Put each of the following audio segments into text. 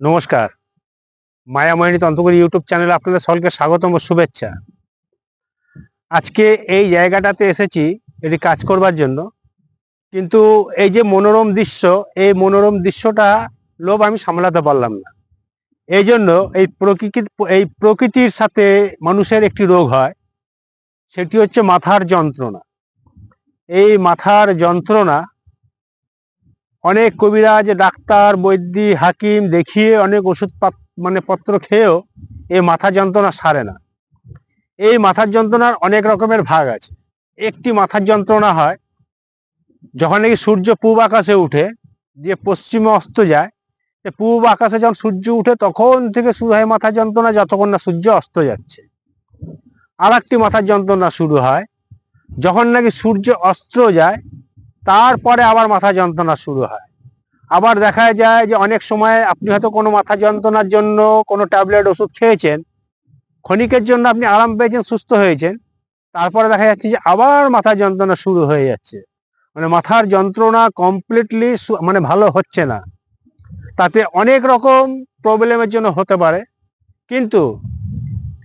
নমস্কার। মায়াময়নী তন্ত্রকরী ইউটিউব চ্যানেলে আপনাদের সকলকে স্বাগতম ও শুভেচ্ছা। আজকে এই জায়গাটাতে এসেছি, এটি কাজ করবার জন্য। কিন্তু এই যে মনোরম দৃশ্য, এই মনোরম দৃশ্যটা লোভ আমি সামলাতে পারলাম না। এই জন্য এই প্রকৃতি, এই প্রকৃতির সাথে মানুষের একটি রোগ হয়, সেটি হচ্ছে মাথার যন্ত্রণা। এই মাথার যন্ত্রণা অনেক কবিরাজ, ডাক্তার, বৈদ্যি, হাকিম দেখিয়ে অনেক ওষুধ মানে পত্র খেয়েও এই মাথা যন্ত্রণা সারে না। এই মাথার যন্ত্রণার অনেক রকমের ভাগ আছে। একটি মাথার যন্ত্রণা হয় যখন নাকি সূর্য পূব আকাশে উঠে দিয়ে পশ্চিমে অস্ত যায় পূব আকাশে যখন সূর্য উঠে তখন থেকে শুরু হয় মাথার যন্ত্রণা, যতক্ষণ না সূর্য অস্ত যাচ্ছে। আর একটি মাথার যন্ত্রণা শুরু হয় যখন নাকি সূর্য অস্ত যায় তারপরে আবার মাথা যন্ত্রণা শুরু হয়। আবার দেখা যায় যে অনেক সময় আপনি হয়তো কোনো মাথা যন্ত্রণার জন্য কোনো ট্যাবলেট ওষুধ খেয়েছেন, ক্ষণিকের জন্য আপনি আরাম পেয়েছেন, সুস্থ হয়েছেন, তারপরে দেখা যাচ্ছে যে আবার মাথা যন্ত্রণা শুরু হয়ে যাচ্ছে। মানে মাথার যন্ত্রণা কমপ্লিটলি মানে ভালো হচ্ছে না। তাতে অনেক রকম প্রবলেমের জন্য হতে পারে। কিন্তু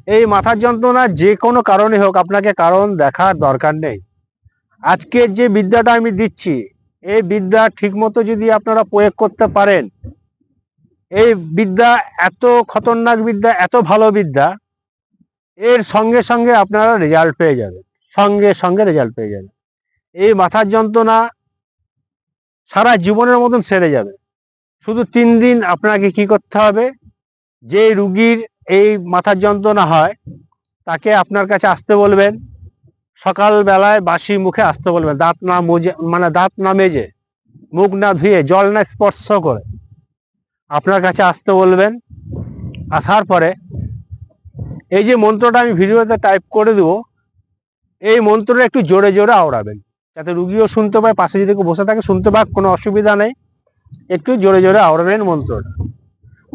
এই মাথার যন্ত্রণা যে কোনো কারণে হোক, আপনাকে কারণ দেখার দরকার নেই। আজকের যে বিদ্যাটা আমি দিচ্ছি, এই বিদ্যা ঠিকমতো যদি আপনারা প্রয়োগ করতে পারেন, এই বিদ্যা এত খতরনাক বিদ্যা, এত ভালো বিদ্যা, এর সঙ্গে সঙ্গে আপনারা রেজাল্ট পেয়ে যাবেন, সঙ্গে সঙ্গে রেজাল্ট পেয়ে যাবেন। এই মাথার যন্ত্রণা সারা জীবনের মতন সেরে যাবে। শুধু তিন দিন আপনাকে কি করতে হবে? যে রুগীর এই মাথার যন্ত্রণা হয়, তাকে আপনার কাছে আসতে বলবেন সকাল বেলায় বাসি মুখে আসতে বলবেন দাঁত না মুজে মানে দাঁত না মেজে, মুখ না ধুয়ে, জল না স্পর্শ করে। আপনার কাছে আসতে বলবেন, আসার পরে এই যে মন্ত্রটা আমি ভিডিওতে টাইপ করে দেবো, এই মন্ত্রটা একটু জোরে জোরে আওড়াবেন, যাতে রুগীও শুনতে পায়, পাশে যদি কেউ বসে থাকে শুনতে পাক, কোনো অসুবিধা নেই। একটু জোরে জোরে আওড়াবেন মন্ত্রটা।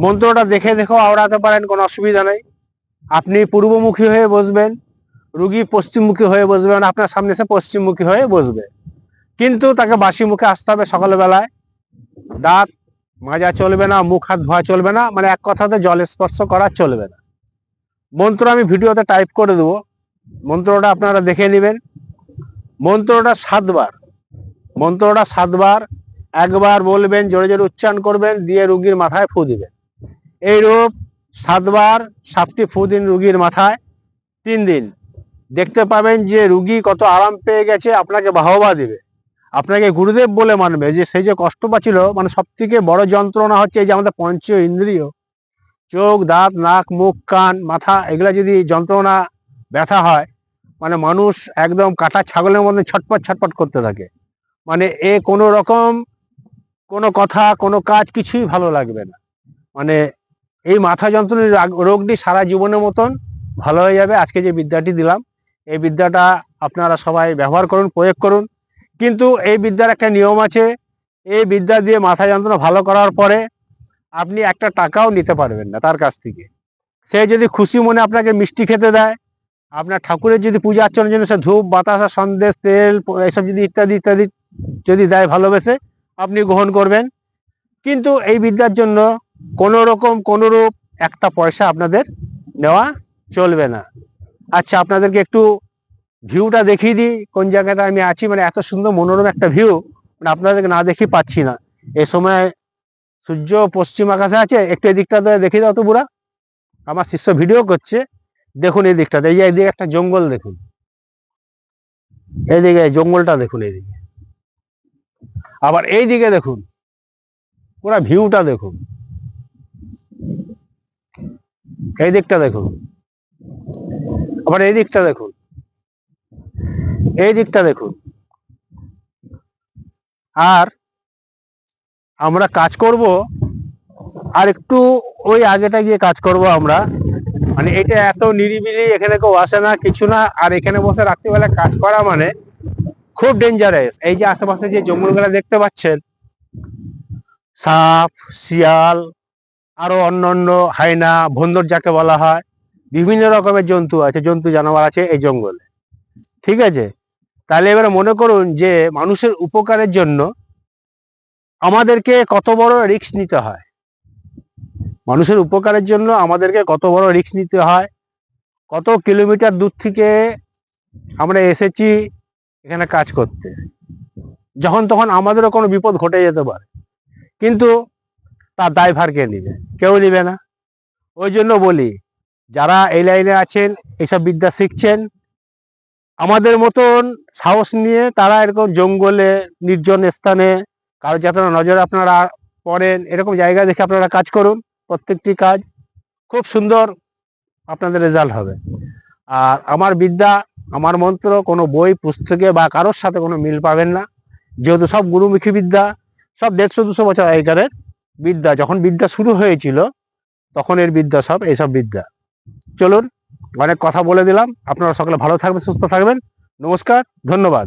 মন্ত্রটা দেখে দেখেও আওড়াতে পারেন, কোনো অসুবিধা নেই। আপনি পূর্বমুখী হয়ে বসবেন রুগী পশ্চিমমুখী হয়ে বসবে মানে আপনার সামনে এসে পশ্চিমমুখী হয়ে বসবে। কিন্তু তাকে বাসি মুখে আসতে হবে সকালবেলায়। দাঁত মাজা চলবে না, মুখ হাত ধোয়া চলবে না মানে এক কথাতে জল স্পর্শ করা চলবে না। মন্ত্র আমি ভিডিওতে টাইপ করে দেবো। মন্ত্রটা আপনারা দেখে নেবেন। মন্ত্রটা সাতবার। মন্ত্রটা সাতবার। একবার বলবেন, জোরে জোরে উচ্চারণ করবেন, দিয়ে রুগীর মাথায় ফু দিবেন। এইরূপ সাতবার সাতটি ফু দিন রুগীর মাথায়। তিন দিন। দেখতে পাবেন যে রুগী কত আরাম পেয়ে গেছে, আপনাকে বাহবা দিবে। আপনাকে গুরুদেব বলে মানবে যে সেই যে কষ্ট পাচ্ছিল মানে সব থেকে বড় যন্ত্রণা হচ্ছে এই যে আমাদের পঞ্চ ইন্দ্রিয়। চোখ, দাঁত, নাক, মুখ, কান, মাথা, এগুলা যদি যন্ত্রণা, ব্যথা হয় মানে মানুষ একদম কাটা ছাগলের মধ্যে ছটপট ছটপট করতে থাকে। মানে এ কোনো রকম কোনো কথা, কোনো কাজ কিছুই ভালো লাগবে না। মানে এই মাথা যন্ত্রণার রাগ- রোগটি সারা জীবনের মতন ভালো হয়ে যাবে। আজকে যে বিদ্যাটি দিলাম এই বিদ্যাটা আপনারা সবাই ব্যবহার করুন, প্রয়োগ করুন। কিন্তু এই বিদ্যার একটা নিয়ম আছে, এই বিদ্যা দিয়ে মাথা যন্ত্রণা ভালো করার পরে আপনি একটা টাকাও নিতে পারবেন না তার কাছ থেকে। সে যদি খুশি মনে আপনাকে মিষ্টি খেতে দেয়, আপনার ঠাকুরের যদি পূজা অর্চনার জন্য সে ধূপ, বাতাসা, সন্দেশ, তেল, এসব যদি ইত্যাদি ইত্যাদি যদি দেয় ভালোবেসে, আপনি গ্রহণ করবেন। কিন্তু এই বিদ্যার জন্য কোনো রকম কোনো রূপ একটা পয়সা আপনাদের নেওয়া চলবে না। আচ্ছা আপনাদেরকে একটু ভিউটা দেখিয়ে দিই, কোন জায়গাটা আমি আছি মানে এত সুন্দর মনোরম একটা ভিউ মানে আপনাদেরকে না দেখি পাচ্ছি না। এ সময় সূর্য পশ্চিম আকাশে আছে, একটু এই দিকটাতে দেখিয়ে দাও তো বুড়া। আমার শিষ্য ভিডিও করছে। দেখুন এই দিকটাতে, এই যে এইদিকে একটা জঙ্গল দেখুন। এইদিকে এই জঙ্গলটা দেখুন এইদিকে। আবার এই দিকে দেখুন, পুরা ভিউটা দেখুন। এই দিকটা দেখুন। আবার এই দিকটা দেখুন। এই দিকটা দেখুন। আর আমরা কাজ করব, আর একটু ওই আগেটা গিয়ে কাজ করব আমরা। মানে এটা এত নিরিবিলি, এখানে কেউ আসে না, কিছু না, আর এখানে বসে রাত্রিবেলা কাজ করা মানে খুব ডেঞ্জারাস এই যে আশেপাশে যে জঙ্গলগুলো দেখতে পাচ্ছেন, সাপ, শিয়াল, আরও অন্যান্য হাইনা, ভন্দর যাকে বলা হয় বিভিন্ন রকমের জন্তু আছে, জন্তু, জানোয়ার আছে এই জঙ্গলে। ঠিক আছে? তাহলে এবারে মনে করুন যে মানুষের উপকারের জন্য আমাদেরকে কত বড় রিস্ক নিতে হয়। মানুষের উপকারের জন্য আমাদেরকে কত বড় রিস্ক নিতে হয়। কত কিলোমিটার দূর থেকে আমরা এসেছি এখানে কাজ করতে। যখন তখন আমাদেরও কোনো বিপদ ঘটে যেতে পারে। কিন্তু তার দায়ভার কে নিবে কেউ নিবে না। ওই জন্য বলি যারা এই লাইনে আছেন এইসব বিদ্যা শিখছেন, আমাদের মতন সাহস নিয়ে তারা এরকম জঙ্গলে, নির্জন স্থানে, কারও যাতে নজরে আপনারা পড়েন, এরকম জায়গা দেখে আপনারা কাজ করুন, প্রত্যেকটি কাজ খুব সুন্দর আপনাদের রেজাল্ট হবে। আর আমার বিদ্যা, আমার মন্ত্র, কোনো বই, পুস্তকে বা কারোর সাথে কোনো মিল পাবেন না। যেহেতু সব গুরুমুখী বিদ্যা, সব দেড়শো, দুশো বছর আগেকারের বিদ্যা, যখন বিদ্যা শুরু হয়েছিল তখন এর বিদ্যা সব এইসব বিদ্যা। চলুন অনেক কথা বলে দিলাম। আপনারা সকলে ভালো থাকবেন সুস্থ থাকবেন। নমস্কার ধন্যবাদ।